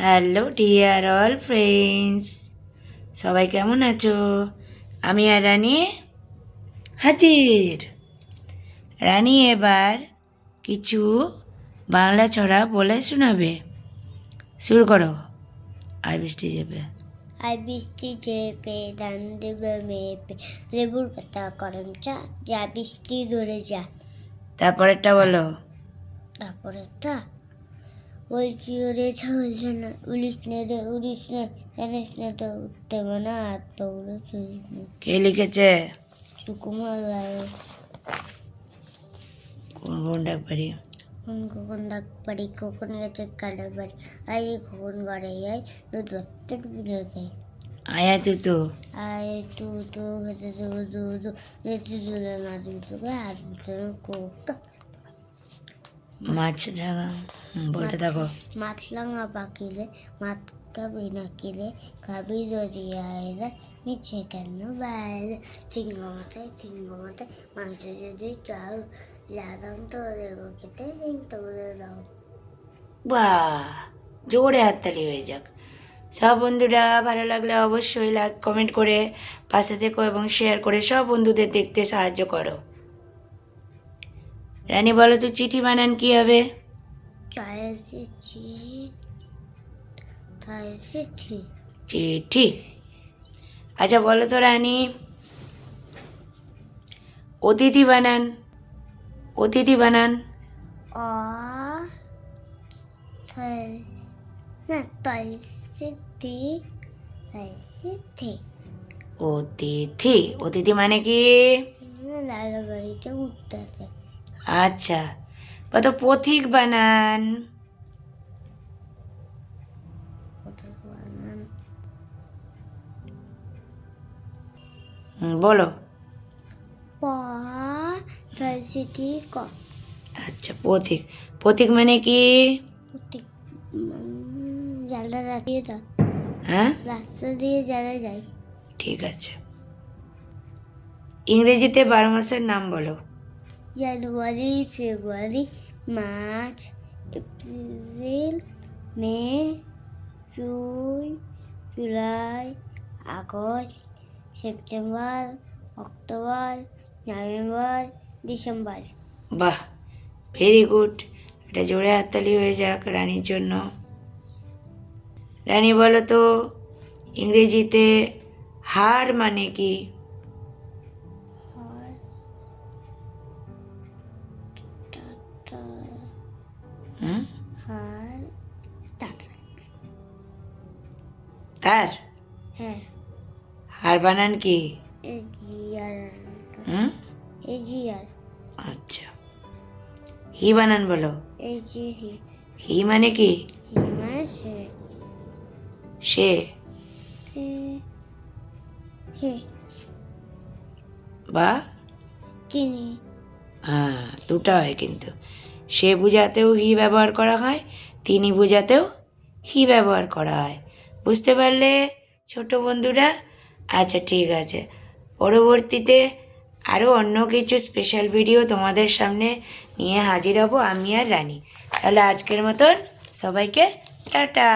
Hello dear all friends সবাই কেমন আছো? আমি আর রানী হাজির। রানী এবার কিছু বাংলা ছড়া বলে শোনাবে। শুরু করো। আর বৃষ্টি যাবে আর বৃষ্টি চেপে ধান দেবে মেপে লেবুর পাতা করম চা যা বৃষ্টি ধরে যা। তারপরেরটা বলো। তারপরে তা জানিস না তো উঠতে না হাত পাগুলো চুরিস না কে লিখেছে সুকুমার রায় কোন কোন ডাক পারি কোন কখন ডাক পারি কখন গেছে কাটার বাড়ি আই কখন ঘরে যাই দুধ বাচ্চা ডুবে যায় আয়া তুই তো আয় তু তু খেতে দেবো দু দু যেতে তুলে না দুটোকে হাত ভিতরে কোক মাছ বলতে থাকো। মাতলাঙা পাখিলে মাত খাবি না কিলে খাবি দরিয়ায় মিছে কেন বাইরে সিংহ মাথায় সিংহ মাথায় মাংস যদি চাও লাগাম তো দেবো খেতে কিন্তু বলে দাও। বাহ জোরে হাততালি হয়ে যাক। সব বন্ধুরা ভালো লাগলে অবশ্যই লাইক কমেন্ট করে পাশে থেকো এবং শেয়ার করে সব বন্ধুদের দেখতে সাহায্য করো। রানী বলো তো চিঠি বানান কি হবে? চিঠি। আচ্ছা বলো তো রানী অতিথি বানান অতিথি বানান। অ অতিথি অতিথি মানে কি? লালা বাড়িতে উঠতেছে আচ্ছা কত পথিক বানান। হুম, বলো। আচ্ছা পথিক। পথিক মানে কি? জালটা রাখিয়ে দাও হ্যাঁ? রাস্তা দিয়ে যারা যায় ঠিক আছে। ইংরেজিতে বারো মাসের নাম বলো। January, February, March, April, May, June, July, August, September, October, November, December. বাহ, ভেরি গুড। এটা জোরে হাততালি হয়ে যাক রানীর জন্য। রানী বলো তো, ইংরেজিতে হার মানে কি? হুম? আর টাটা তার? হ্যাঁ। হার বানান কি? এজিয়ার হুম? এজিয়ার আচ্ছা। হি বানান বলো। এজি হি। হি মানে কি? হি মানে সে। সে? সে। হে। বা? তিনি হ্যাঁ দুটা হয় কিন্তু। সে বোঝাতেও হি ব্যবহার করা হয়, তিনি বোঝাতেও হি ব্যবহার করা হয়। বুঝতে পারলে, ছোট বন্ধুরা? আচ্ছা ঠিক আছে। পরবর্তীতে আরও অন্য কিছু স্পেশাল ভিডিও তোমাদের সামনে নিয়ে হাজির হব আমি আর রানী। তাহলে আজকের মতন সবাইকে টাটা।